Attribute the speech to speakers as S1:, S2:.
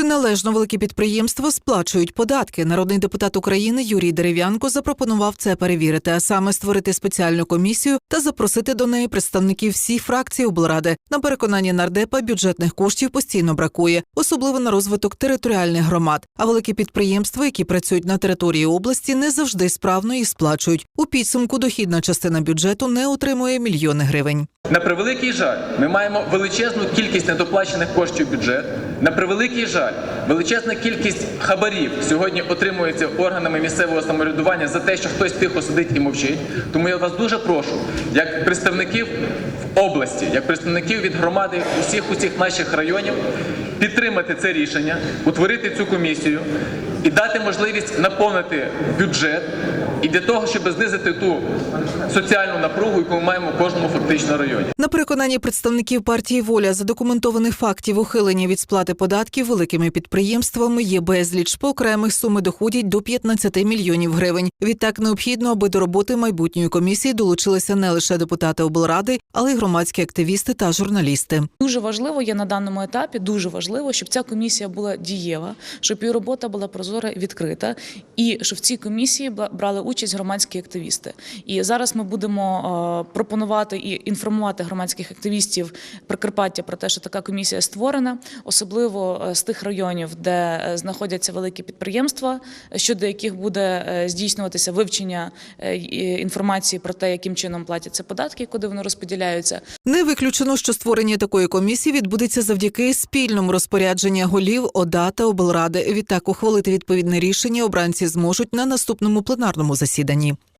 S1: Чи належно великі підприємства сплачують податки? Народний депутат України Юрій Дерев'янко запропонував це перевірити, а саме створити спеціальну комісію та запросити до неї представників всіх фракцій облради. На переконання нардепа бюджетних коштів постійно бракує, особливо на розвиток територіальних громад. А великі підприємства, які працюють на території області, не завжди справно їх сплачують. У підсумку дохідна частина бюджету не отримує мільйони гривень.
S2: На превеликий жаль, ми маємо величезну кількість недоплачених коштів в бюджет. На превеликий жаль, величезна кількість хабарів сьогодні отримується органами місцевого самоврядування за те, що хтось тихо сидить і мовчить. Тому я вас дуже прошу, як представників області, як представників від громади усіх усіх наших районів, підтримати це рішення, утворити цю комісію і дати можливість наповнити бюджет. І для того, щоб знизити ту соціальну напругу, яку ми маємо в кожному фактично районі.
S1: На переконанні представників партії Воля задокументованих фактів ухилення від сплати податків великими підприємствами є безліч. По окремих суми доходять до 15 мільйонів гривень. Відтак необхідно, аби до роботи майбутньої комісії долучилися не лише депутати облради, але й громадські активісти та журналісти.
S3: Дуже важливо є на даному етапі. Дуже важливо, щоб ця комісія була дієва, щоб її робота була прозора і відкрита, і щоб в цій комісії брали участь громадські активісти. І зараз ми будемо е, пропонувати і інформувати громадських активістів Прикарпаття про те, що така комісія створена, особливо е, з тих районів, де е, знаходяться великі підприємства, щодо яких буде здійснюватися вивчення інформації про те, яким чином платяться податки, куди вони розподіляються.
S1: Не виключено, що створення такої комісії відбудеться завдяки спільному розпорядженню голів ОДА та облради. Відтак ухвалити відповідне рішення обранці зможуть на наступному пленарному засіданні.